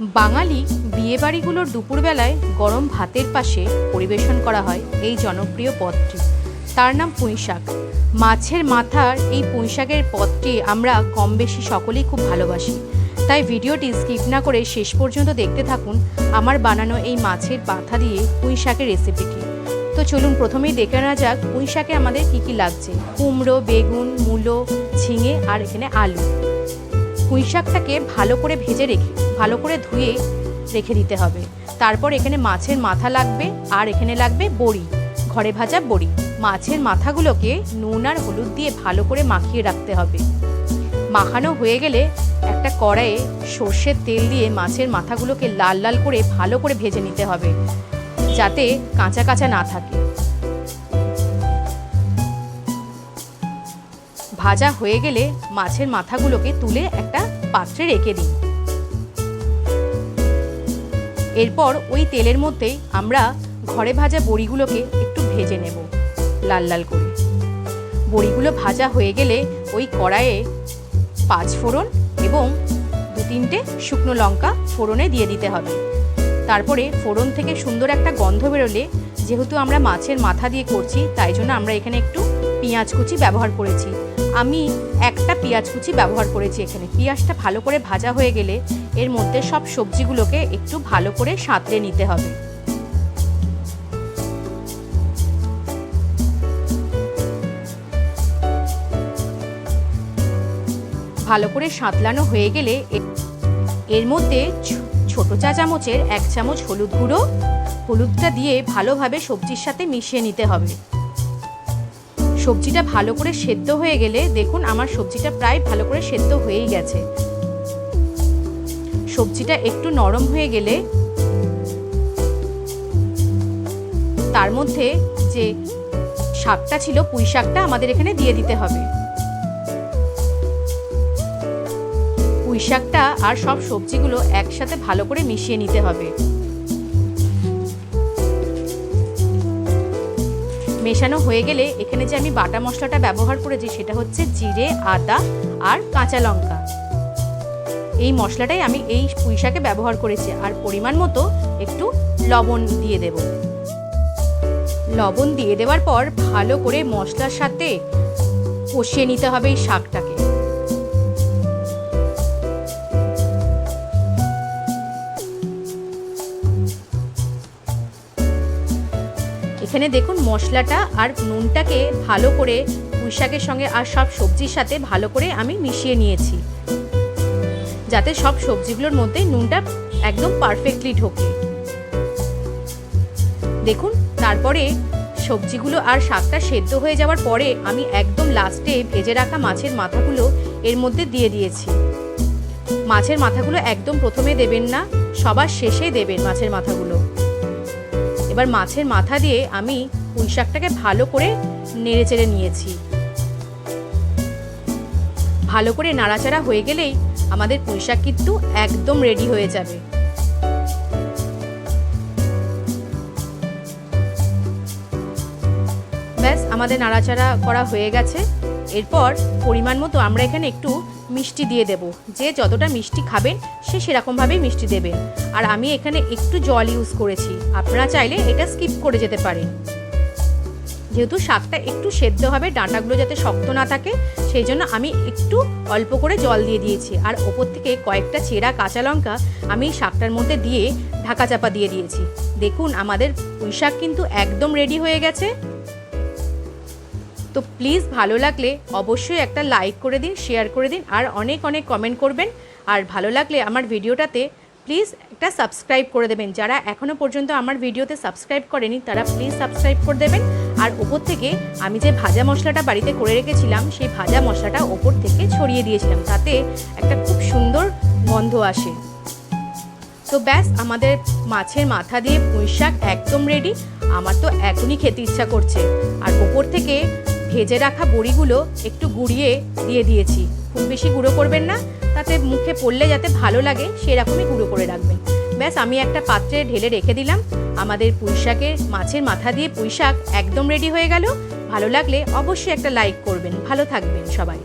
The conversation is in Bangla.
বাঙালি বিয়েবাড়িগুলোর দুপুরবেলায় গরম ভাতের পাশে পরিবেশন করা হয় এই জনপ্রিয় পদটি। তার নাম পুঁইশাক। মাছের মাথার এই পুঁইশাকের পদটি আমরা কম বেশি সকলেই খুব ভালোবাসি। তাই ভিডিওটি স্কিপ না করে শেষ পর্যন্ত দেখতে থাকুন আমার বানানো এই মাছের মাথা দিয়ে পুঁইশাকের রেসিপিটি। তো চলুন প্রথমেই দেখে নেওয়া যাক পুঁইশাকে আমাদের কী কী লাগছে। কুমড়ো, বেগুন, মূলো, ঝিঙে আর এখানে আলু। পুঁই শাকটাকে ভালো করে ভেজে রেখে, ভালো করে ধুয়ে রেখে দিতে হবে। তারপর এখানে মাছের মাথা লাগবে, আর এখানে লাগবে বড়ি, ঘরে ভাজা বড়ি। মাছের মাথাগুলোকে নুন আর হলুদ দিয়ে ভালো করে মাখিয়ে রাখতে হবে। মাখানো হয়ে গেলে একটা কড়াইয়ে সর্ষের তেল দিয়ে মাছের মাথাগুলোকে লাল লাল করে ভালো করে ভেজে নিতে হবে, যাতে কাঁচা কাঁচা না থাকে। ভাজা হয়ে গেলে মাছের মাথাগুলোকে তুলে একটা পাত্রে রেখে দিই। এরপর ওই তেলের মধ্যেই আমরা ঘরে ভাজা বড়িগুলোকে একটু ভেজে নেব লাল লাল করে। বড়িগুলো ভাজা হয়ে গেলে ওই কড়াইয়ে পাঁচ ফোড়ন এবং দু তিনটে শুকনো লঙ্কা ফোড়নে দিয়ে দিতে হবে। তারপরে ফোড়ন থেকে সুন্দর একটা গন্ধ বেরোলে যেহেতু আমরা মাছের মাথা দিয়ে করছি, তাই জন্য আমরা এখানে একটু পেঁয়াজ কুচি ব্যবহার করেছি। আমি একটা পেঁয়াজ কুচি ব্যবহার করেছি এখানে। পেঁয়াজটা ভালো করে ভাজা হয়ে গেলে এর মধ্যে সব সবজিগুলোকে একটু ভালো করে সাঁতলে নিতে হবে। ভালো করে সাঁতলানো হয়ে গেলে এর মধ্যে ছোট চা চামচের এক চামচ হলুদ গুঁড়ো। হলুদটা দিয়ে ভালোভাবে সবজির সাথে মিশিয়ে নিতে হবে। সবজিটা ভালো করে সেদ্ধ হয়ে গেলে দেখুন আমার সবজিটা প্রায় ভালো করে সেদ্ধ হয়েই গেছে। সবজিটা একটু নরম হয়ে গেলে তার মধ্যে যে শাকটা ছিল, পুঁই শাকটা আমাদের এখানে দিয়ে দিতে হবে। পুঁই শাকটা আর সব সবজিগুলো একসাথে ভালো করে মিশিয়ে নিতে হবে। মেশানো হয়ে গেলে এখানে যে আমি বাটা মশলাটা ব্যবহার করেছি সেটা হচ্ছে জিরে, আদা আর কাঁচা লঙ্কা। এই মশলাটাই আমি এই পুঁইশাকে ব্যবহার করেছি। আর পরিমাণ মতো একটু লবণ দিয়ে দেব। লবণ দিয়ে দেওয়ার পর ভালো করে মশলার সাথে কষিয়ে নিতে হবে এই শাকটাকে। এখানে দেখুন মশলাটা আর নুনটাকে ভালো করে পুঁই শাকের সঙ্গে আর সব সবজির সাথে ভালো করে আমি মিশিয়ে নিয়েছি। যাতে সব সবজিগুলোর মধ্যে নুনটা একদম পারফেক্টলি ঢোকে। দেখুন, তারপরে সবজিগুলো আর শাকটা সেদ্ধ হয়ে যাওয়ার পরে আমি একদম লাস্টে ভেজে রাখা মাছের মাথাগুলো এর মধ্যে দিয়ে দিয়েছি। মাছের মাথাগুলো একদম প্রথমে দেবেন না, সবার শেষে দেবেন মাছের মাথাগুলো। এবার মাছের মাথা দিয়ে আমি পুঁই শাকটাকে ভালো করে নেড়ে চেড়ে নিয়েছি। ভালো করে নাড়াচাড়া হয়ে গেলেই আমাদের পুঁই শাক কিন্তু একদম রেডি হয়ে যাবে। ব্যাস, আমাদের নাড়াচাড়া করা হয়ে গেছে। এরপর পরিমাণ মতো আমরা এখানে একটু মিষ্টি দিয়ে দেব। যে যতটা মিষ্টি খাবেন, সে সেরকমভাবেই মিষ্টি দেবেন আর আমি এখানে একটু জল ইউজ করেছি। আপনারা চাইলে এটা স্কিপ করে যেতে পারেন। যেহেতু শাকটা একটু সেদ্ধ হবে, ডাঁটাগুলো যাতে শক্ত না থাকে, সেই জন্য আমি একটু অল্প করে জল দিয়ে দিয়েছি। আর ওপর থেকে কয়েকটা চেরা কাঁচা লঙ্কা আমি শাকটার মধ্যে দিয়ে ঢাকা চাপা দিয়ে দিয়েছি। দেখুন, আমাদের পুঁই শাক কিন্তু একদম রেডি হয়ে গেছে। তো প্লিজ ভালো লাগলে অবশ্যই একটা লাইক করে দিন শেয়ার করে দিন, আর অনেক অনেক কমেন্ট করবেন। আর ভালো লাগলে আমার ভিডিওটাতে প্লিজ একটা সাবস্ক্রাইব করে দেবেন। যারা এখনও পর্যন্ত আমার ভিডিওতে সাবস্ক্রাইব করেনি, তারা প্লিজ সাবস্ক্রাইব করে দেবেন। আর ওপর থেকে আমি যে ভাজা মশলাটা বাড়িতে করে রেখেছিলাম, সেই ভাজা মশলাটা ওপর থেকে ছড়িয়ে দিয়েছিলাম। তাতে একটা খুব সুন্দর গন্ধ আসে। তো ব্যাস, আমাদের মাছের মাথা দিয়ে পুঁই শাক একদম রেডি আমার তো এখনই খেতে ইচ্ছা করছে। আর ওপর থেকে ভেজে রাখা বড়িগুলো একটু গুঁড়িয়ে দিয়ে দিয়েছি। খুব বেশি গুঁড়ো করবেন না, তাতে মুখে পড়লে যাতে ভালো লাগে সেরকমই গুঁড়ো করে রাখবেন। ব্যাস, আমি একটা পাত্রে ঢেলে রেখে দিলাম। আমাদের পুঁইশাকের মাছের মাথা দিয়ে পুঁইশাক একদম রেডি হয়ে গেল। ভালো লাগলে অবশ্যই একটা লাইক করবেন। ভালো থাকবেন সবাই।